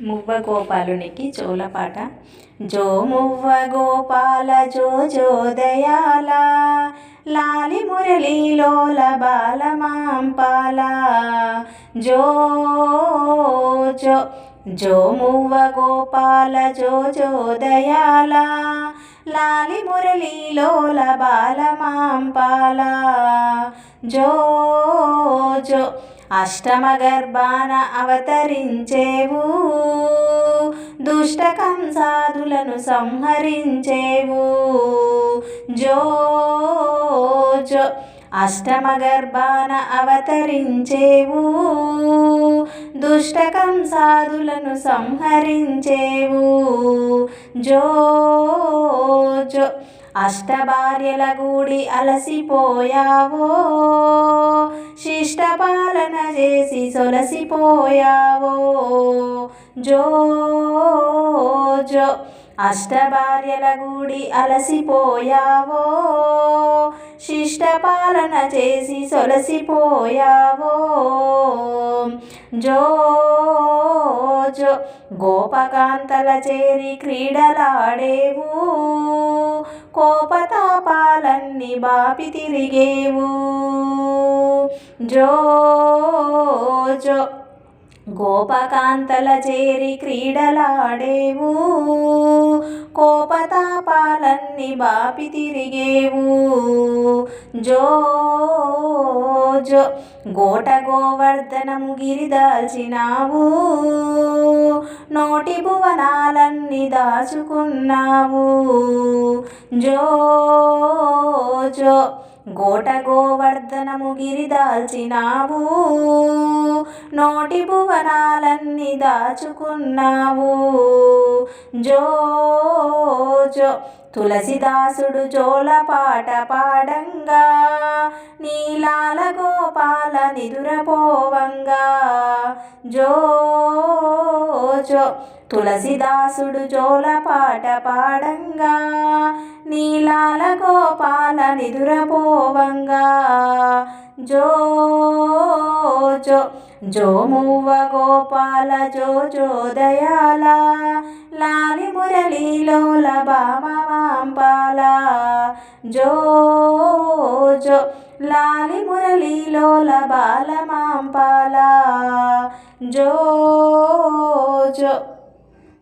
మువ్వ గోపాలునికి జోలపాట జో మువ్వ గోపాల జో జో దయాల లాలి మురళీలోల బాలమాంపాల జో జో జో మువ్వ గోపాల జో జో దయాల లాలి మురళీలోల బాలమాంపాల జో జో అష్టమగర్భాన అవతరించేవు. దుష్టకం సాధులను సంహరించేవు. జో జో అష్టమ అవతరించేవు. దుష్టకం సాధులను సంహరించేవు. జో జో అష్టభార్యల గూడి అలసిపోయావో శిష్ట పాలన చేసి సొలసిపోయావో. జో జో అష్టభార్యల గూడి అలసిపోయావో శిష్ట పాలన చేసి సొలసిపోయావో. జో జో గోపకాంతల చేరి క్రీడలాడేవు కోపతాపాలన్నీ బాపి తిరిగేవు. జో జో. గోపకాంతల చేరి క్రీడలాడేవు. కోపతాపాలన్నీ బాపి తిరిగేవు. జో జో. గోట గోవర్ధనము గిరిదాల్చినావు నోటి భువనాలన్నీ దాచుకున్నావు. జో జో. గోట గోవర్ధనము గిరిదాల్చినావు నోటి భువనాలన్నీ దాచుకున్నావు. జో జో. తులసిదాసుడు జోల పాట పాడంగా. నీలాల గోపాల నిదురపోవంగా. జో జో తులసిదాసుడు జోల పాట పాడంగా నీలాల గోపాల నిదురపోవంగా జో జో జో మువ్వ గోపాల జో జో దయాల. లాలి మురళీలోల బామాంపాల జో జో లాలి మురళీలోల బాలమాంపాల జో జో